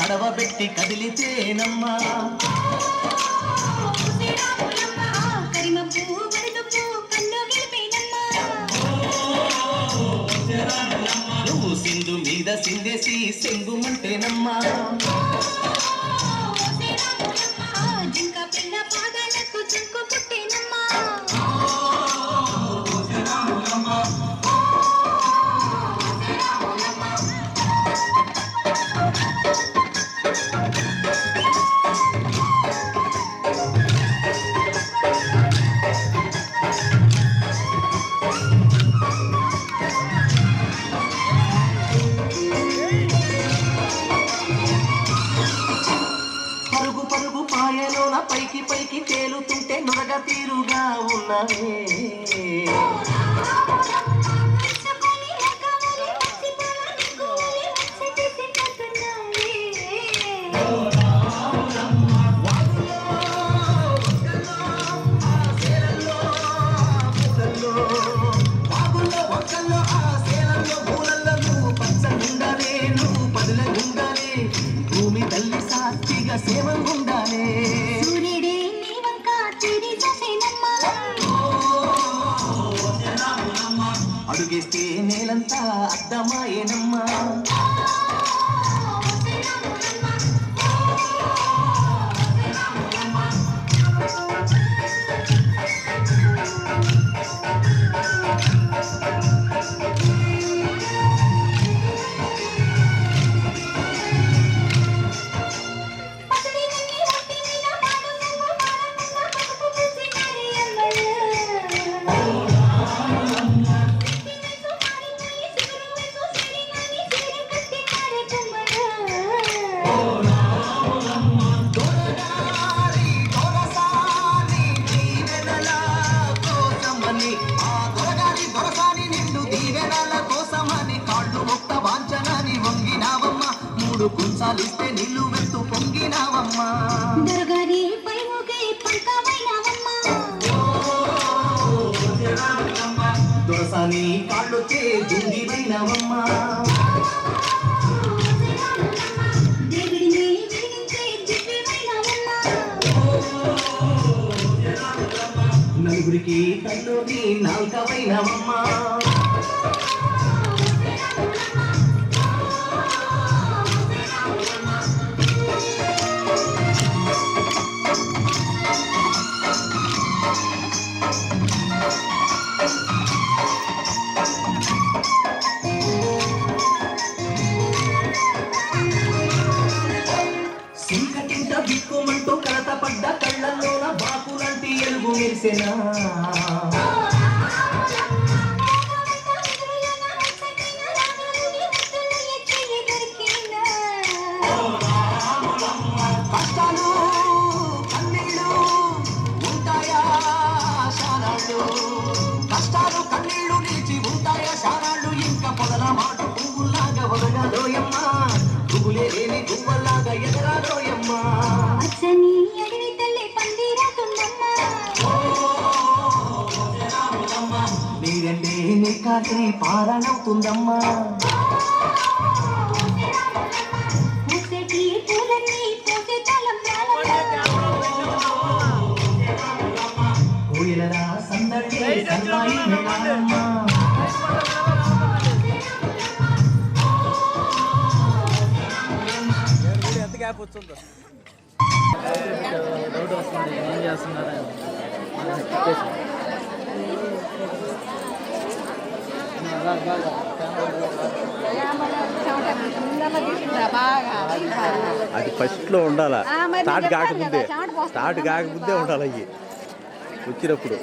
తడవబెట్టి కదిలితేనమ్మా. నువ్వు సింధు మీద సింధేసి సెంగుమంటేనమ్మా. జింక పిల్ల పాదాలకు జంకు పుట్టి పైకి పైకి తేలుతుంటే నురగ తీరుగా ఉన్నావే. చేస్తే నేలంతా అర్థమాయనమ్మా ఎప్పుడు గుంసాలిస్తే నిలువెత్తు పొంగినావమ్మా. దుర్గారి పైముగై పంకమైనావమ్మా. దొరసాని కాళ్ళొచ్చే దుంగివైనావమ్మా. నలుగురికి కళ్ళుని నాల్కవైనవమ్మా. చేసేనా కాకి పారణవుతుందమ్మా ఊయలరా గ్యాప్ వచ్చిందో డౌట్ వస్తుంది ఏం అది ఫస్ట్లో ఉండాలా? స్టార్ట్ కాకముందే. స్టార్ట్ కాకముందే ఉండాలి అవి వచ్చినప్పుడు.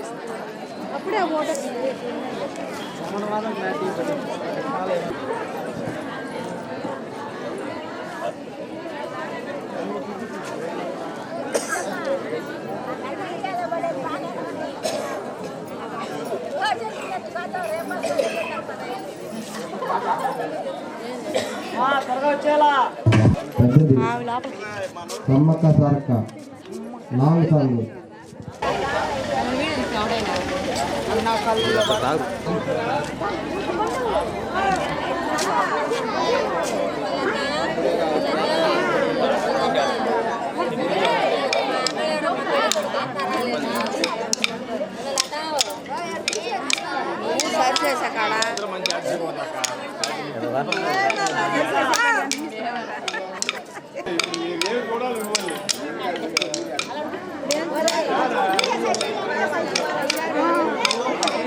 సమ్మక్క సారక్క. నాలుగు సార్లు. తాగు. 来吧。来，那大家。